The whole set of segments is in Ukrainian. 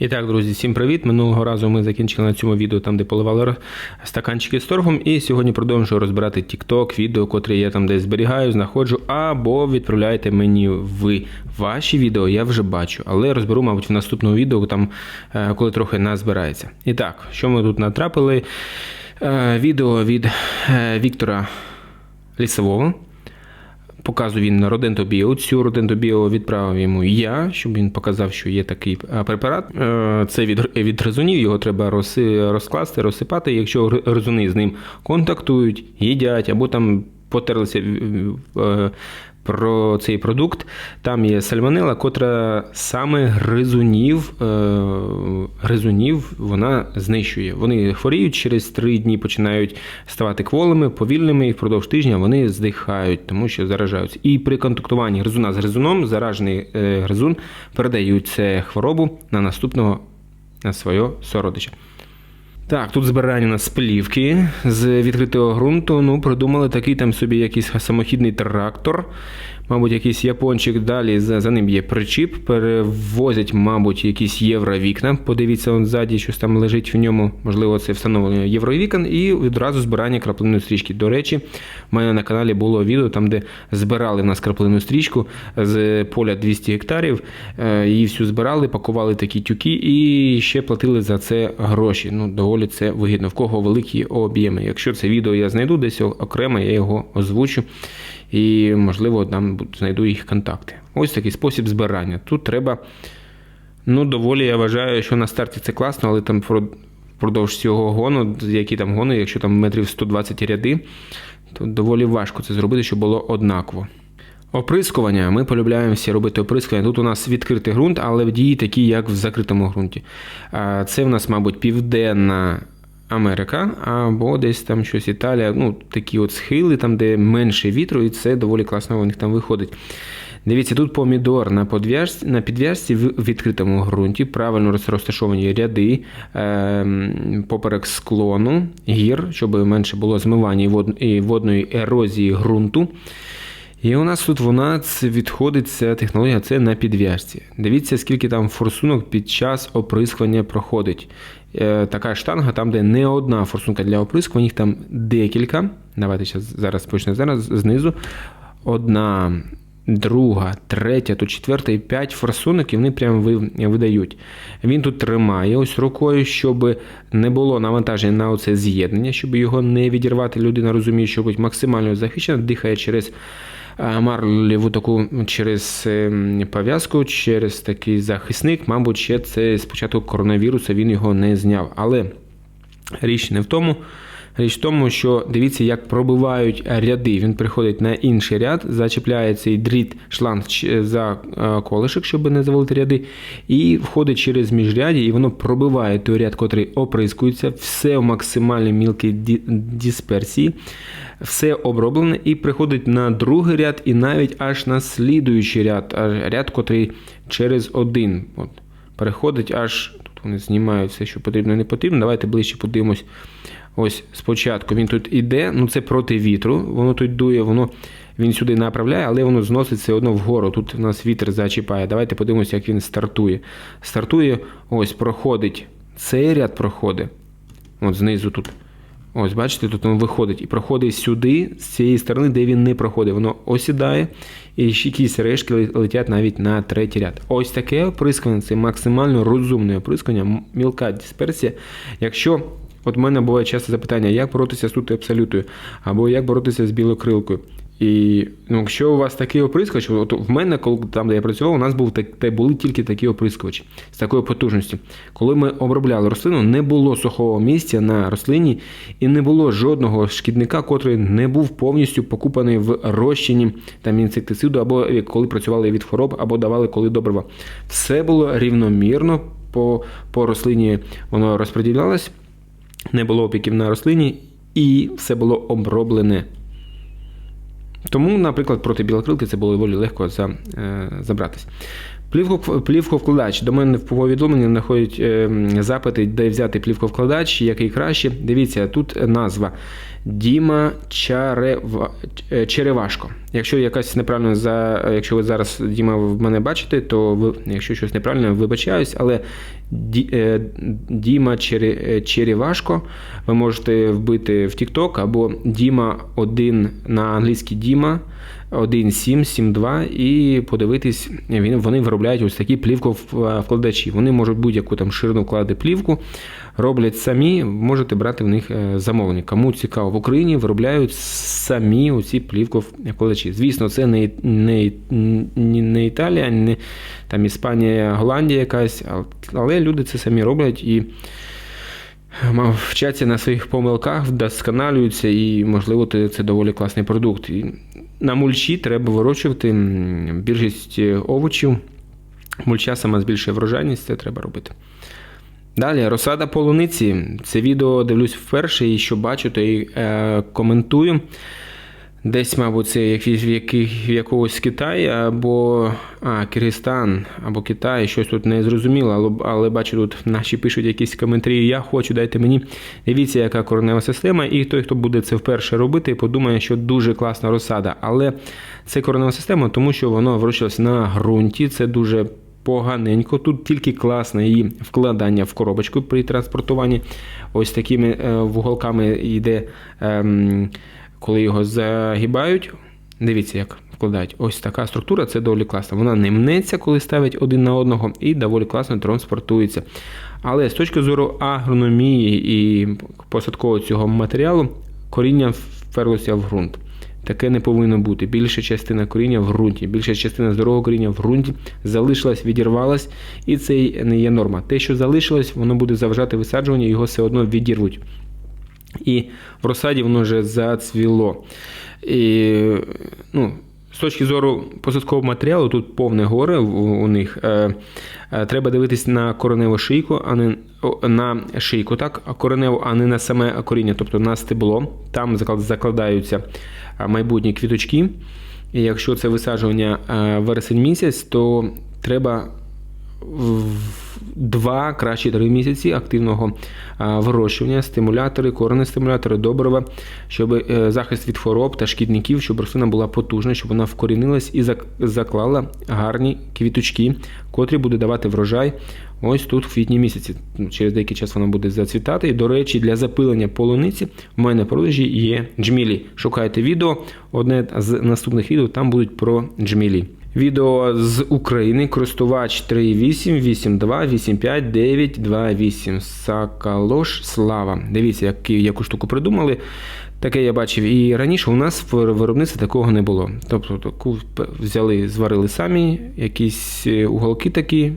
І так, друзі, всім привіт! Минулого разу ми закінчили на цьому відео там, де поливали стаканчики з торфом. І сьогодні продовжую розбирати TikTok, відео, котрі я там десь зберігаю, знаходжу, або відправляєте мені ви ваші відео, я вже бачу. Але розберу, мабуть, в наступному відео, там, е, коли трохи назбирається. І так, що ми тут натрапили? Е, Відео від е, Віктора Лісового. Показую він Родентобіо. Цю Родентобіо відправив йому я, щоб він показав, що є такий е, препарат. Е, Це від, від гризунів, його треба роси, розкласти, розсипати. Якщо гри- гризуни з ним контактують, їдять або там потерлися е, про цей продукт, там є сальмонела, котра саме гризунів, е, гризунів вона знищує. Вони хворіють через три дні, починають ставати кволими, повільними, і впродовж тижня вони здихають, тому що заражаються. І при контактуванні гризуна з гризуном заражений е, гризун передають цю хворобу на наступного на свого сородича. Так, тут збирання у плівки з відкритого ґрунту. Ну, придумали такий там собі якийсь самохідний трактор. Мабуть, якийсь япончик далі за, за ним є причіп. Перевозять, мабуть, якісь євровікна. Подивіться, он ззаді щось там лежить в ньому. Можливо, це встановлення євровікон, і відразу збирання краплинної стрічки. До речі, в мене на каналі було відео, там, де збирали в нас краплину стрічку з поля 200 гектарів. Е, Її всю збирали, пакували такі тюки і ще платили за це гроші. Ну, доволі це вигідно. В кого великі об'єми. Якщо це відео я знайду десь окремо, я його озвучу. І, можливо, там знайду їх контакти. Ось такий спосіб збирання. Тут треба, ну, доволі я вважаю, що на старті це класно, але там впродовж цього гону, які там гони, якщо там метрів 120 ряди, то доволі важко це зробити, щоб було однаково. Оприскування. Ми полюбляємо всі робити оприскування. Тут у нас відкритий ґрунт, але дії такі, як в закритому ґрунті. Це в нас, мабуть, південна Америка, або десь там щось Італія. Ну, такі от схили, там, де менше вітру, і це доволі класно у них там виходить. Дивіться, тут помідор на подв'яжці, на підв'язці в відкритому ґрунті, правильно розташовані ряди е, поперек склону, гір, щоб менше було змивання і водної ерозії ґрунту. І у нас тут вона відходить ця технологія, це на підв'язці. Дивіться, скільки там форсунок під час оприскування проходить. Е, така штанга, там, де не одна форсунка для оприскування, їх там декілька. Давайте щас, зараз почнемо зараз знизу. Одна, друга, третя, то четверта і п'ять форсунок, і вони прямо ви- видають. Він тут тримає ось рукою, щоб не було навантаження на оце з'єднання, щоб його не відірвати. Людина розуміє, що будь максимально захищена, дихає через а, марлеву таку через ем, пов'язку, через такий захисник. Мабуть, ще це спочатку коронавіруса він його не зняв. Але річ не в тому. Річ в тому, що дивіться, як пробивають ряди. Він приходить на інший ряд, зачіпляє цей дріт шланг за е, колишок, щоб не завалити ряди, і входить через міжряді, і воно пробиває той ряд, котрий оприскується, все в максимальній мілкій дисперсії, все оброблене, і приходить на другий ряд, і навіть аж на слідуючий ряд, ряд, котрий через один. От, переходить аж. Вони знімають все, що потрібно і не потрібно. Давайте ближче подивимось. Ось спочатку він тут іде, ну це проти вітру, воно тут дує, воно він сюди направляє, але воно зносить все одно вгору. Тут у нас вітер зачіпає. Давайте подивимося, як він стартує. Стартує, ось проходить. Цей ряд проходить. От знизу тут. Ось, бачите, тут він виходить і проходить сюди, з цієї сторони, де він не проходить. Воно осідає, і якісь решки летять навіть на третій ряд. Ось таке оприскування це максимально розумне оприскування, мілка дисперсія. Якщо от мене буває часто запитання, як боротися з тут абсолютою, або як боротися з білокрилкою. І ну, якщо у вас такий оприскувач, от в мене, коли там, де я працював, у нас був так, та були тільки такі оприскувачі з такою потужністю. Коли ми обробляли рослину, не було сухого місця на рослині і не було жодного шкідника, котрий не був повністю покупаний в розчині там інсектициду, або коли працювали від хвороб, або давали коли добрива. Все було рівномірно по, по рослині, воно розподілялось, не було опіків на рослині, і все було оброблене. Тому, наприклад, проти білокрилки це було доволі легко за, е, забратись. Плівковкладач. До мене в повідомленні знаходять е, запити, де взяти плівковкладач, який краще. Дивіться, тут назва Діма Чарева... е, Черевашко. Якщо якась неправильно за. Якщо ви зараз Діма в мене бачите, то ви, якщо щось неправильно, вибачаюсь, але Ді... е, Діма Чере... е, Черевашко ви можете вбити в TikTok або Діма 1 на англійський Діма 1.7.7.2 і подивитись, він, вони виробляють ось такі плівковкладачі. Вони можуть будь-яку там ширину вкладати плівку, роблять самі, можете брати в них е, замовлення. Кому цікаво, в Україні виробляють самі оці плівковкладачі. Звісно, це не, не, не, Італія, не там Іспанія, Голландія якась, але люди це самі роблять і вчаться на своїх помилках, вдосконалюються, і, можливо, це доволі класний продукт. І на мульчі треба вирощувати більшість овочів. Мульча сама збільшує врожайність, це треба робити. Далі, розсада полуниці. Це відео дивлюсь вперше, і що бачу, то і е, коментую. Десь, мабуть, це якийсь яких, якогось Китай або а, Киргизстан або Китай, щось тут не зрозуміло, але, але бачу, тут наші пишуть якісь коментарі. Я хочу, дайте мені. Дивіться, яка коренева система, і той, хто буде це вперше робити, подумає, що дуже класна розсада. Але це коренева система, тому що воно вирощувалося на ґрунті. Це дуже поганенько. Тут тільки класне її вкладання в коробочку при транспортуванні. Ось такими е, вуголками йде. Е, коли його загибають, дивіться, як вкладають. Ось така структура, це доволі класна. Вона не мнеться, коли ставить один на одного, і доволі класно транспортується. Але з точки зору агрономії і посадкового цього матеріалу, коріння вперлося в ґрунт. Таке не повинно бути. Більша частина коріння в ґрунті, більша частина здорового коріння в ґрунті залишилась, відірвалась, і це не є норма. Те, що залишилось, воно буде заважати висаджування, його все одно відірвуть. І в розсаді воно вже зацвіло. І, ну, З точки зору посадкового матеріалу, тут повне горе у них. Е, е, треба дивитись на кореневу шийку, а не на шийку, так, кореневу, а не на саме коріння, тобто на стебло. Там закладаються майбутні квіточки. І якщо це висаджування е, вересень місяць, то треба два, краще три місяці активного вирощування, стимулятори, корені стимулятори, добрива, щоб е, захист від хвороб та шкідників, щоб рослина була потужна, щоб вона вкорінилась і заклала гарні квіточки, котрі буде давати врожай. Ось тут в квітні місяці. Через деякий час вона буде зацвітати. І, до речі, для запилення полуниці в мене продажі є джмілі. Шукайте відео. Одне з наступних відео там будуть про джмілі. Відео з України, користувач 3.8, 8.2, 8.5, 9, 2.8. Сакалош Слава. Дивіться, як, яку штуку придумали. Таке я бачив і раніше у нас в виробництві такого не було. Тобто таку взяли, зварили самі, якісь е, уголки такі.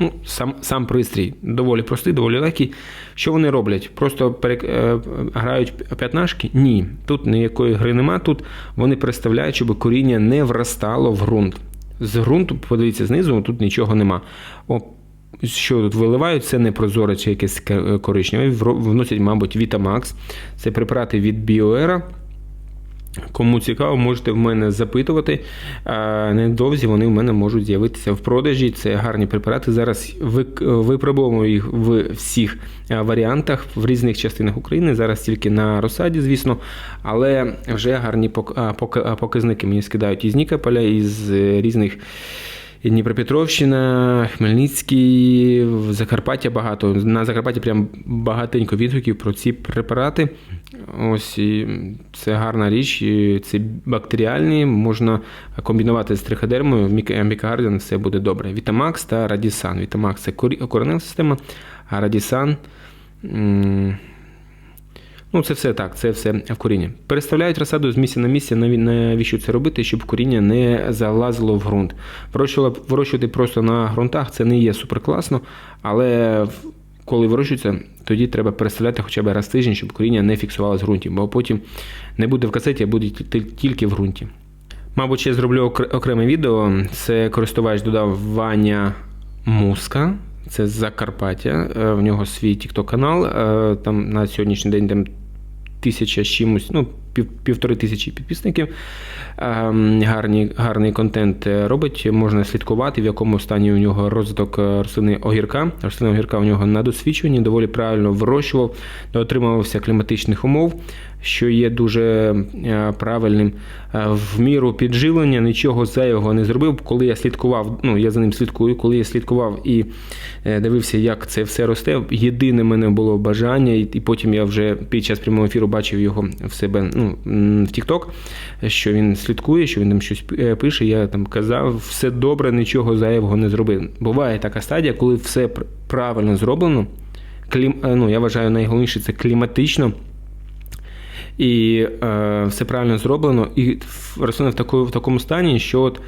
Ну, Сам сам пристрій доволі простий, доволі легкий. Що вони роблять? Просто перек... Е, грають п'ятнашки? Ні. Тут ніякої гри нема. Тут вони представляють, щоб коріння не вростало в ґрунт з ґрунту, подивіться знизу, тут нічого нема. О, що тут виливають, це не прозоре чи якесь коричневе. Вносять, мабуть, Vitamax. Це препарати від Bioera. Кому цікаво, можете в мене запитувати. Недовзі вони в мене можуть з'явитися в продажі. Це гарні препарати. Зараз випробуємо їх в всіх варіантах в різних частинах України. Зараз тільки на розсаді, звісно, але вже гарні показники мені скидають із Нікополя, із різних. Дніпропетровщина, Хмельницький, Закарпаття багато. На Закарпатті прям багатенько відгуків про ці препарати. Ось і це гарна річ, і це бактеріальні, можна комбінувати з триходермою, Мікагарден, все буде добре. Вітамакс та Радісан. Вітамакс це коренева система, а Радісан. Ну, це все так, це все в коріння. Переставляють розсаду з місця на місце, навіщо це робити, щоб коріння не залазило в ґрунт. Вирощувати просто на ґрунтах це не є суперкласно, але коли вирощується, тоді треба переставляти хоча б раз тиждень, щоб коріння не фіксувалося в ґрунті, бо потім не буде в касеті, а буде тільки в ґрунті. Мабуть, ще зроблю окреме відео. Це користувач додав Ваня Муска. Це з Закарпаття. Е, в нього свій тікток канал. Е, там на сьогоднішній день там тисяча чимось, ну, пів, півтори тисячі підписників. Ем, Гарні, гарний контент е, робить, можна слідкувати, в якому стані у нього розвиток рослини огірка. Рослина огірка у нього на досвідченні, доволі правильно вирощував, дотримувався кліматичних умов, що є дуже е, правильним. Е, В міру підживлення нічого зайвого не зробив. Коли я слідкував, ну я за ним слідкую, коли я слідкував і е, дивився, як це все росте. Єдине мене було бажання, і потім я вже під час прямого ефіру бачив його в себе ну, в TikTok, що він слідкує, що він там щось пише. Я там казав, все добре, нічого зайвого не зробив. Буває така стадія, коли все правильно зроблено. Клім, ну, я вважаю, найголовніше це кліматично. І е, все правильно зроблено, і рослина в, такому в такому стані, що от,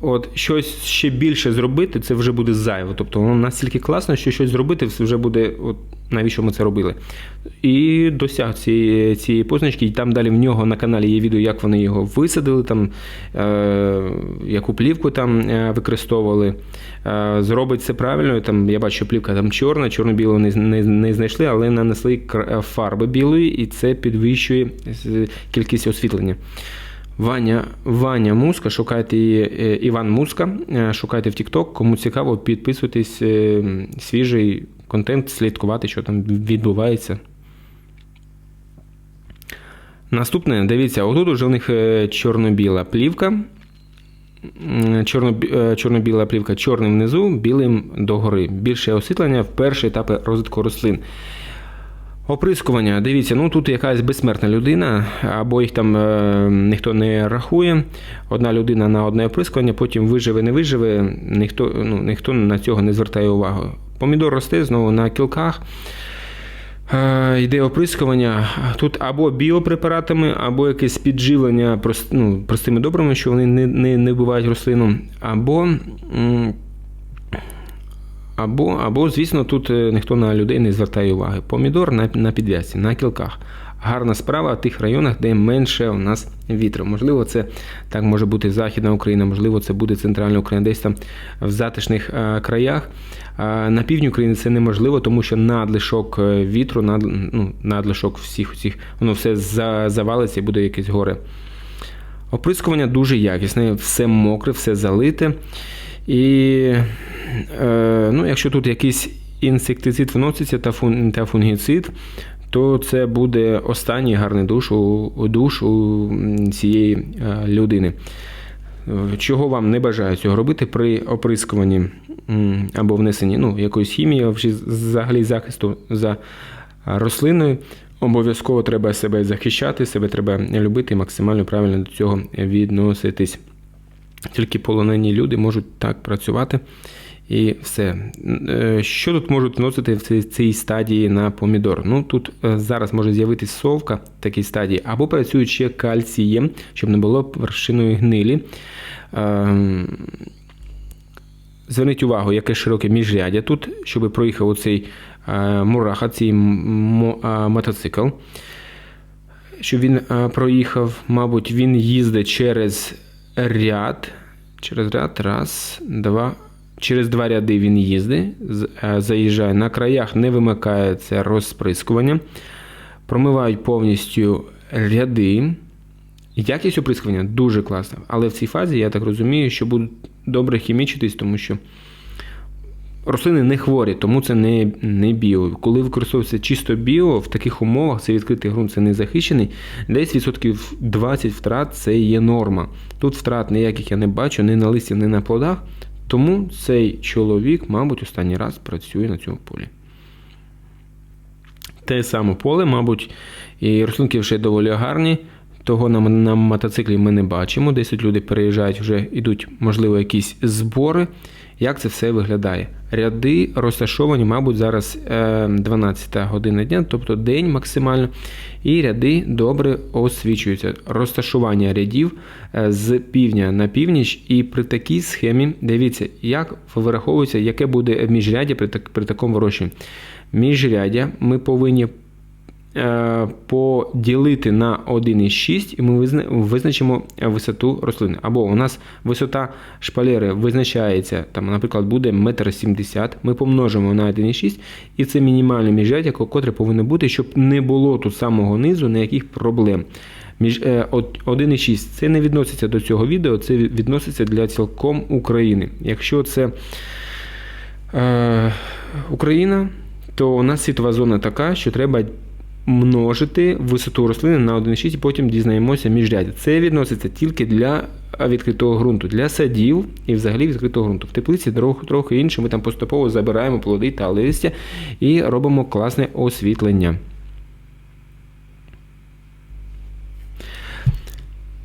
от щось ще більше зробити, це вже буде зайво. Тобто воно настільки класно, що щось зробити, вже буде, от навіщо ми це робили. І досяг цієї, цієї позначки, і там далі в нього на каналі є відео, як вони його висадили, там, е, яку плівку там е, використовували. Е, зробить це правильно. Там, я бачу, що плівка там чорна, чорно-білу не, не, не знайшли, але нанесли фарби білої, і це підвищує кількість освітлення. Ваня, Ваня Муска, шукайте її, е, Іван Муска, е, шукайте в TikTok. Кому цікаво, підписуйтесь, е, свіжий контент, слідкувати, що там відбувається. Наступне, дивіться, отут уже в них е, чорно-біла плівка. Чорно, е, чорно-біла плівка чорним внизу, білим догори. Більше освітлення в перші етапи розвитку рослин. Оприскування, дивіться, ну тут якась безсмертна людина, або їх там е, ніхто не рахує. Одна людина на одне оприскування, потім виживе, не виживе, ніхто, ну, ніхто на цього не звертає увагу. Помідор росте знову на кілках. Е, Йде оприскування. Тут або біопрепаратами, або якесь підживлення прост, ну, простими добрими, що вони не, не, не вбивають рослину, або. Або, або, звісно, тут е, ніхто на людей не звертає уваги. Помідор на, на підв'язці, на кілках. Гарна справа в тих районах, де менше у нас вітру. Можливо, це так може бути Західна Україна, можливо, це буде центральна Україна, десь там в затишних е, краях. А на півдні України це неможливо, тому що надлишок е, вітру, над, ну, надлишок всіх цих, воно все за, завалиться і буде якесь горе. Оприскування дуже якісне, все мокре, все залите. І е, ну, якщо тут якийсь інсектицид вноситься та, фун, та фунгіцид, то це буде останній гарний душ у, душ у цієї е, людини. Чого вам не бажаю цього робити при оприскуванні або внесенні ну, якоїсь хімії, взагалі захисту за рослиною. Обов'язково треба себе захищати, себе треба любити і максимально правильно до цього відноситись. Тільки полонені люди можуть так працювати. І все. Е, Що тут можуть вносити в цій, стадії на помідор? Ну тут е, зараз може з'явитись совка в такій стадії, або працюють ще кальцієм, щоб не було вершиної гнилі. Ем, Зверніть увагу, яке широке міжрядя тут, щоб проїхав оцей е, мураха, цей мотоцикл. Щоб він проїхав, мабуть, він їздить через ряд. Через ряд, раз, два. Через два ряди він їздить, е, заїжджає на краях, не вимикається розприскування. Промивають повністю ряди. Якість оприскування дуже класна. Але в цій фазі, я так розумію, що будуть добре хімічитись, тому що рослини не хворі, тому це не, не біо. Коли використовується чисто біо, в таких умовах це відкритий ґрунт, це не захищений, десь відсотків 20 втрат це є норма. Тут втрат ніяких я не бачу, ні на листі, ні на плодах. Тому цей чоловік, мабуть, останній раз працює на цьому полі. Те саме поле, мабуть, і рослинки вже доволі гарні. Того на, на мотоциклі ми не бачимо. Десь тут люди переїжджають, вже йдуть, можливо, якісь збори. Як це все виглядає? Ряди розташовані, мабуть, зараз е, 12 година дня, тобто день максимально, і ряди добре освічуються. Розташування рядів е, з півдня на північ, і при такій схемі дивіться, як вираховується, яке буде міжряддя при, так, при такому вирощуванні. Міжряддя ми повинні е, поділити на 1,6 і ми визначимо висоту рослини. Або у нас висота шпалери визначається, там, наприклад, буде 1,70 м. Ми помножимо на 1,6 і це мінімальне міжряддя, котре повинно бути, щоб не було тут самого низу ніяких проблем. Між е, 1,6 це не відноситься до цього відео, це відноситься для цілком України. Якщо це е, Україна, то у нас світова зона така, що треба множити висоту рослини на 1,6 і потім дізнаємося міжрядя. Це відноситься тільки для відкритого ґрунту, для садів і взагалі відкритого ґрунту. В теплиці трохи, інше. Ми там поступово забираємо плоди та листя і робимо класне освітлення.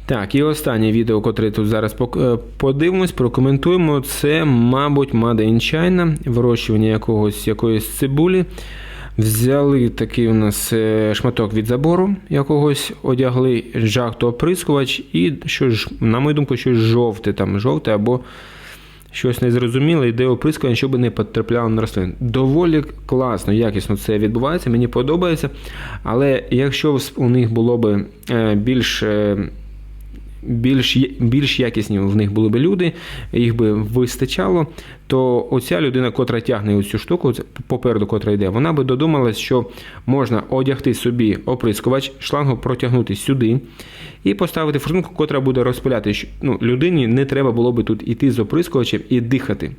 Так, і останнє відео, котре тут зараз е, подивимось, прокоментуємо. Це, мабуть, in China, вирощування якогось якоїсь цибулі. Взяли такий у нас е, шматок від забору якогось, одягли жахтооприскувач і що на мою думку, щось жовте, там жовте або щось незрозуміле, йде оприскування, щоб не потрапляло на рослин. Доволі класно, якісно це відбувається, мені подобається. Але якщо у них було б е, більш. Більш, більш якісні в них були б люди, їх би вистачало, то оця людина, котра тягне оцю штуку, попереду, котра йде, вона би додумалась, що можна одягти собі оприскувач, шлангу протягнути сюди і поставити форсунку, котра буде розпиляти. Ну, людині не треба було би тут іти з оприскувачем і дихати.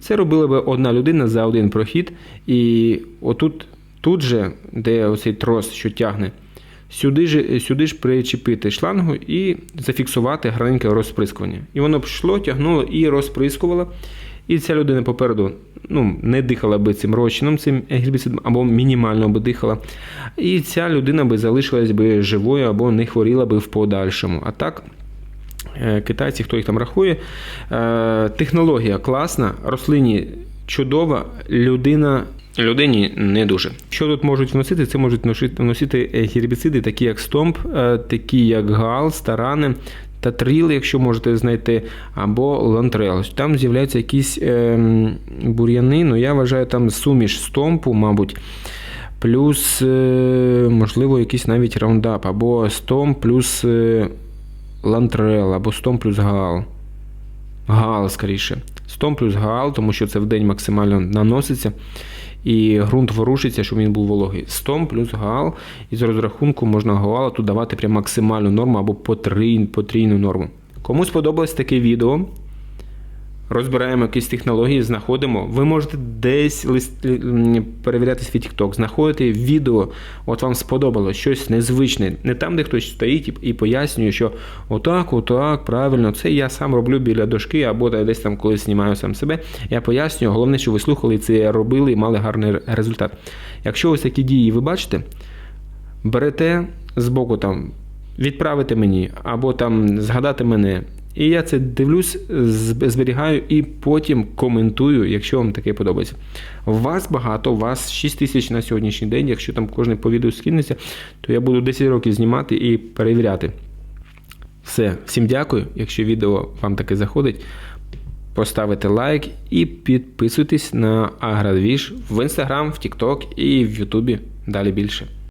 Це робила би одна людина за один прохід, і отут, тут же, де оцей трос, що тягне, сюди ж, сюди ж причепити шлангу і зафіксувати гарненьке розприскування. І воно б йшло, тягнуло і розприскувало. І ця людина попереду ну, не дихала би цим розчином, цим гербіцидом, або мінімально би дихала. І ця людина би залишилась би живою або не хворіла би в подальшому. А так. Е, Китайці, хто їх там рахує. Е, Технологія класна, рослині чудова, людина. Людині не дуже. Що тут можуть вносити? Це можуть вносити е, гербіциди, такі як стомп, е, такі як гал, старани, татріл, якщо можете знайти, або лантрел. Там з'являються якісь ем, бур'яни, ну я вважаю, там суміш стомпу, мабуть. Плюс, е, можливо, якийсь навіть раундап, або стомп плюс е, лантрел, або стомп плюс гал. Гал, скоріше. Стом плюс гал, тому що це в день максимально наноситься. І ґрунт ворушиться, щоб він був вологий. Стом плюс гал. І з розрахунку можна гала тут давати прям максимальну норму або потрійну, потрійну норму. Кому сподобалось таке відео, розбираємо якісь технології, знаходимо. Ви можете десь лист, перевіряти свій TikTok, знаходите відео, от вам сподобалось щось незвичне. Не там, де хтось стоїть і, пояснює, що отак, отак, правильно, це я сам роблю біля дошки, або десь там колись знімаю сам себе. Я пояснюю, головне, що ви слухали це робили і мали гарний результат. Якщо ось такі дії ви бачите, берете збоку там, відправите мені, або там згадати мене. І я це дивлюсь, зберігаю і потім коментую, якщо вам таке подобається. Вас багато, вас 6 тисяч на сьогоднішній день. Якщо там кожне по відео скинеться, то я буду 10 років знімати і перевіряти. Все, всім дякую. Якщо відео вам таке заходить, поставите лайк і підписуйтесь на Аградвіж в Instagram, в TikTok і в Ютубі. Далі більше.